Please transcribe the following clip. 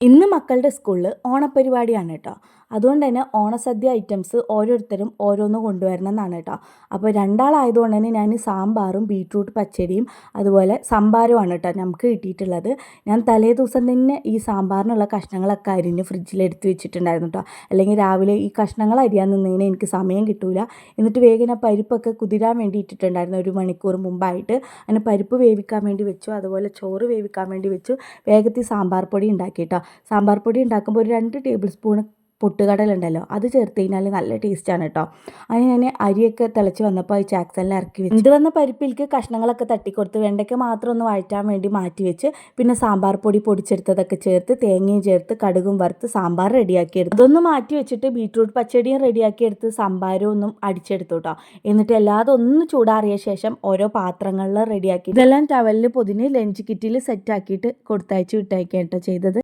ഇന്ന് മക്കളുടെ സ്കൂളിൽ ഓണപ്പരിപാടിയാണ് കേട്ടോ. അതുകൊണ്ട് തന്നെ ഓണസദ്യ ഐറ്റംസ് ഓരോരുത്തരും ഓരോന്ന് കൊണ്ടുവരണം എന്നാണ് കേട്ടോ. അപ്പോൾ രണ്ടാളായതുകൊണ്ട് തന്നെ ഞാൻ സാമ്പാറും ബീട്രൂട്ട് പച്ചടിയും അതുപോലെ സംഭാരമാണ് കേട്ടോ നമുക്ക് കിട്ടിയിട്ടുള്ളത്. ഞാൻ തലേ ദിവസം തന്നെ ഈ സാമ്പാറിനുള്ള കഷ്ണങ്ങളൊക്കെ അരിഞ്ഞ് ഫ്രിഡ്ജിൽ എടുത്ത് വെച്ചിട്ടുണ്ടായിരുന്നു കേട്ടോ. അല്ലെങ്കിൽ രാവിലെ ഈ കഷ്ണങ്ങൾ അരിയാൻ നിന്നതിന് എനിക്ക് സമയം കിട്ടൂല. എന്നിട്ട് വേഗം പരിപ്പൊക്കെ കുതിരാൻ വേണ്ടി ഇട്ടിട്ടുണ്ടായിരുന്നു ഒരു മണിക്കൂർ മുമ്പായിട്ട് അതിന് പരിപ്പ് വേവിക്കാൻ വേണ്ടി വെച്ചു. അതുപോലെ ചോറ് വേവിക്കാൻ വേണ്ടി വെച്ചു. വേഗത്തിൽ സാമ്പാർ പൊടി ഉണ്ടാക്കി കേട്ടോ. സാമ്പാർ പൊടി ഉണ്ടാക്കുമ്പോൾ ഒരു രണ്ട് ടേബിൾ സ്പൂൺ പൊട്ടുകടലുണ്ടല്ലോ അത് ചേർത്ത് കഴിഞ്ഞാൽ നല്ല ടേസ്റ്റാണ് കേട്ടോ അതിന് ഞാൻ അരിയൊക്കെ തിളച്ച് വന്നപ്പോൾ ഈ ചാക്സെല്ലാം ഇറക്കി വെച്ചു. ഇത് വന്ന പരിപ്പിലേക്ക് കഷ്ണങ്ങളൊക്കെ തട്ടിക്കൊടുത്ത് വെണ്ടയ്ക്ക് മാത്രം ഒന്ന് വഴറ്റാൻ വേണ്ടി മാറ്റി വെച്ച് പിന്നെ സാമ്പാർ പൊടി പൊടിച്ചെടുത്തതൊക്കെ ചേർത്ത് തേങ്ങയും ചേർത്ത് കടുകും വറുത്ത് സാമ്പാർ റെഡിയാക്കിയെടുത്തു. അതൊന്ന് മാറ്റി വെച്ചിട്ട് ബീട്രൂട്ട് പച്ചടിയും റെഡിയാക്കിയെടുത്ത് സാമ്പാരും ഒന്നും അടിച്ചെടുത്തു കേട്ടോ എന്നിട്ട് എല്ലാതും ഒന്ന് ചൂടാറിയ ശേഷം ഓരോ പാത്രങ്ങളിൽ റെഡിയാക്കി. ഇതെല്ലാം ടവലിൽ പൊതിന് ലഞ്ച് കിറ്റിൽ സെറ്റാക്കിയിട്ട് കൊടുത്തയച്ച് വിട്ടയക്കാം കേട്ടോ ചെയ്തത്.